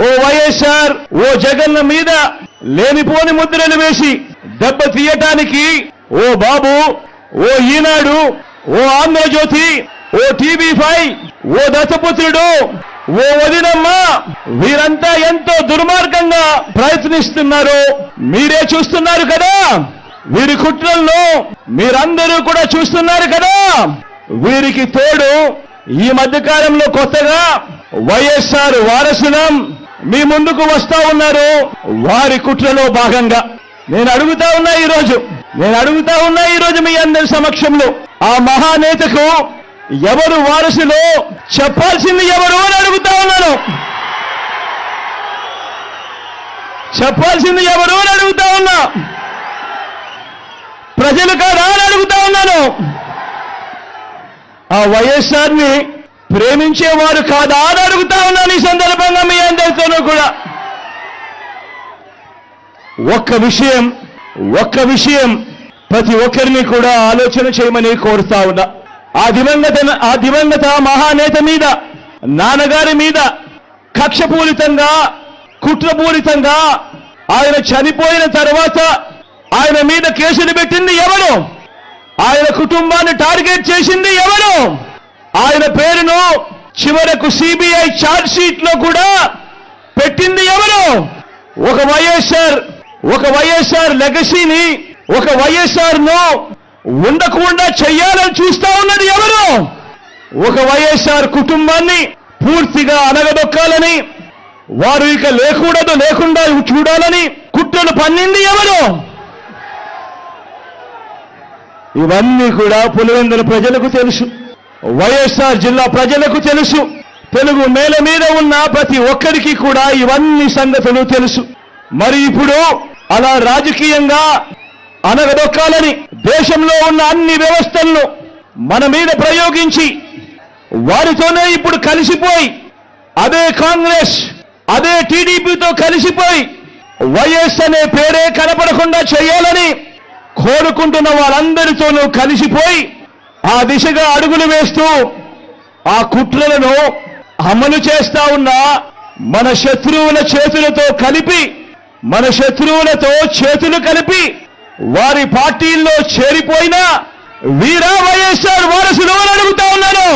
ఓ వైఎస్ఆర్ ఓ జగన్న మీద లేనిపోని ముద్రలు వేసి దెబ్బ తీయటానికి ఓ బాబు ఓ ఈనాడు ఓ ఆంధ్రజ్యోతి ఓ టీవీ ఫైవ్ ఓ దత్తపుత్రుడు ఓ వదినమ్మ వీరంతా ఎంతో దుర్మార్గంగా ప్రయత్నిస్తున్నారు. మీరే చూస్తున్నారు కదా? వీరి కుట్రలను మీరందరూ కూడా చూస్తున్నారు కదా? వీరికి తోడు ఈ మధ్యకాలంలో కొత్తగా వైఎస్ఆర్ వారసులం మీ ముందుకు వస్తా ఉన్నారు. వారి కుట్రలో భాగంగా. నేను అడుగుతా ఉన్నా ఈ రోజు నేను అడుగుతా ఉన్నా ఈ రోజు మీ అందరి సమక్షంలో. ఆ మహానేతకు ఎవరు వారసులో చెప్పాల్సింది ఎవరు అని అడుగుతా ఉన్నాను. చెప్పాల్సింది ఎవరు అని అడుగుతా ఉన్నా. ప్రజలు కాదా అని అడుగుతా ఉన్నాను. ఆ వైఎస్ఆర్ని ప్రేమించేవారు కాదా అని అడుగుతా ఉన్నాను ఈ సందర్భంగా కూడా. ఒక్క విషయం ఒక్క విషయం ప్రతి ఒక్కరిని కూడా ఆలోచన చేయమని కోరుతా ఉన్నా. ఆ దివంగత ఆ దివంగత మహానేత మీద నాన్నగారి మీద కక్షపూరితంగా కుట్రపూరితంగా ఆయన చనిపోయిన తర్వాత ఆయన మీద కేసులు పెట్టింది ఎవరు? ఆయన కుటుంబాన్ని టార్గెట్ చేసింది ఎవరు? ఆయన పేరును చివరకు సిబిఐ ఛార్జ్ షీట్లో కూడా పెట్టింది ఎవరు? ఒక వైఎస్ఆర్ ఒక వైఎస్ఆర్ లెగసీని ఒక వైఎస్ఆర్ను ఉండకుండా చెయ్యాలని చూస్తా ఉన్నది ఎవరు? ఒక వైఎస్ఆర్ కుటుంబాన్ని పూర్తిగా అనగదొక్కాలని వారు ఇక లేకూడదు లేకుండా చూడాలని కుట్రలు పన్నింది ఎవరు? ఇవన్నీ కూడా పులివెందుల ప్రజలకు తెలుసు. వైఎస్ఆర్ జిల్లా ప్రజలకు తెలుసు. తెలుగు నేల మీద ఉన్న ప్రతి ఒక్కరికి కూడా ఇవన్నీ సంగతులు తెలుసు. మరి ఇప్పుడు అలా రాజకీయంగా అనగదొక్కాలని దేశంలో ఉన్న అన్ని వ్యవస్థలను మన మీద ప్రయోగించి వారితోనే ఇప్పుడు కలిసిపోయి అదే కాంగ్రెస్ అదే టీడీపీతో కలిసిపోయి వైఎస్ అనే పేరే కనపడకుండా చేయాలని కోరుకుంటున్న వారందరితోనూ కలిసిపోయి ఆ దిశగా అడుగులు వేస్తూ ఆ కుట్రలను అమలు చేస్తా ఉన్న మన శత్రువుల చేతులతో కలిపి మన శత్రువులతో చేతులు కలిపి వారి పార్టీల్లో చేరిపోయిన వీరా వైఎస్ఆర్ వారసులు అని అడుగుతా ఉన్నాను.